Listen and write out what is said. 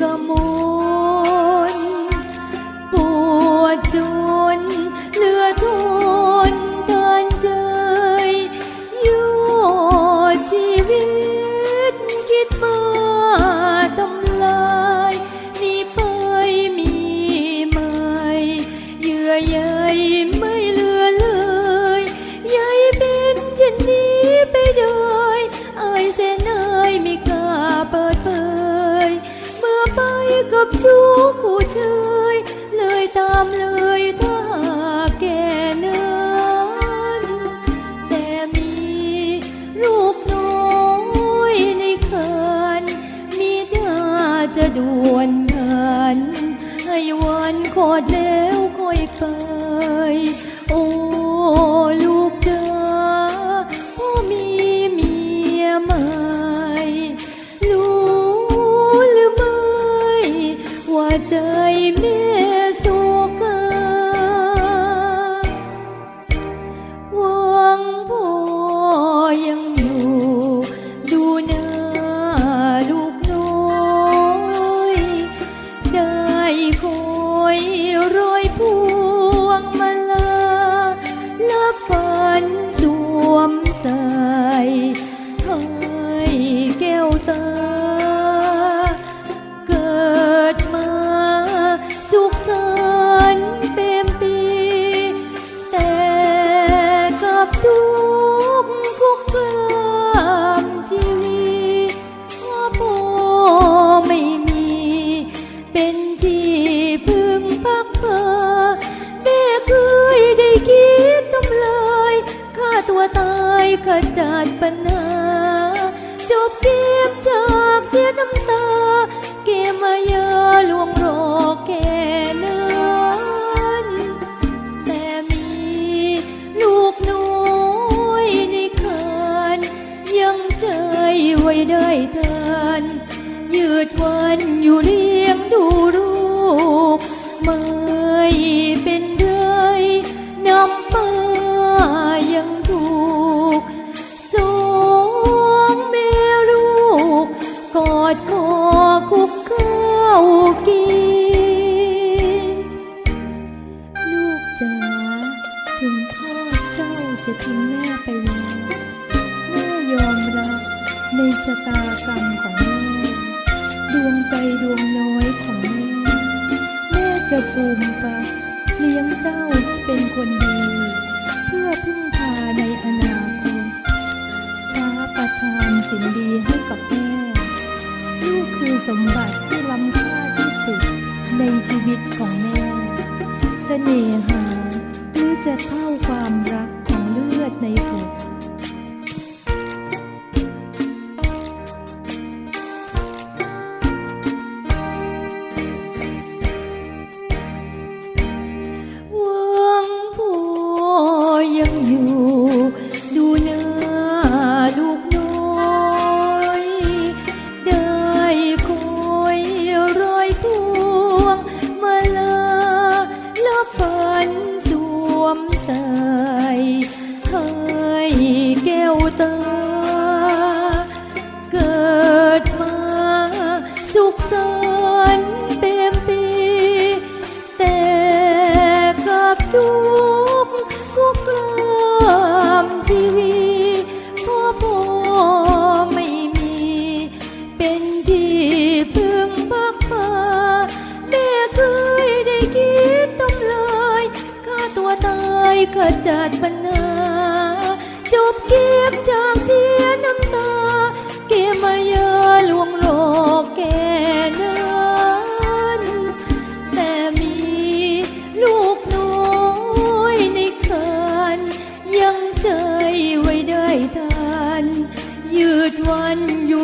กมุนปวดจนเหลือทนเกินเจยอชีวิตคิดมาทำลานี่ไปมีไหมเยื่อใยไม่ กับชู้ผู้ชายเลยตามเลย แม่ ขจัดปัญหาจบเกมจากเสียน้ำตา เกมมายาลวงหลอกแก่นั้นแต่มีลูกน้อยในเขินยังใจไว้ได้ทันยืดวันอยู่เลี้ยงดู เจ้าจะทิ้งแม่ไปแล้ว แม่ยอมรับในชะตากรรมของแม่ ดวงใจดวงน้อยของแม่ แม่จะภูมิปักเลี้ยงเจ้าให้เป็นคนดี เพื่อพึ่งพาในอนาคตพระประทานสิ่งดีให้กับแม่ลูกคือสมบัติที่ล้ำค่าที่สุดในชีวิตของแม่ เสน่หา หรือจะเท่าความรักของเลือดใน เกิดมาสุขสันต์เต็มปี แต่กับทุกขุกคามชีวิตพ่อพ่อไม่มี เป็นที่พึ่งพักพาแม่เคยได้คิดทำลยฆ่าตัวตายขจัดปัญหาจบเกมจ ยัง